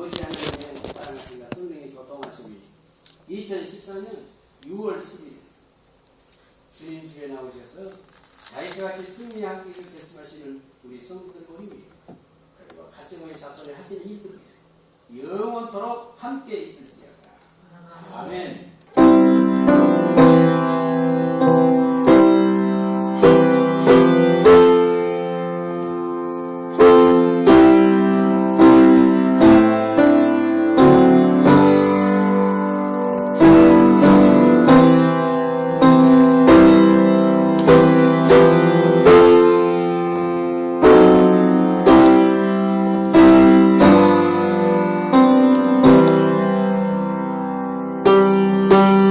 아버지 하나님의 사랑하신가 성령의 교통하심이 2014년 6월 10일 주님 집에 나오셔서 자기같이 승리하기를 결심하시는 우리 성도들 모임이에요. 그리고 가정의 자손에 하시는 일들이에요. 영원토록 함께 있을 Música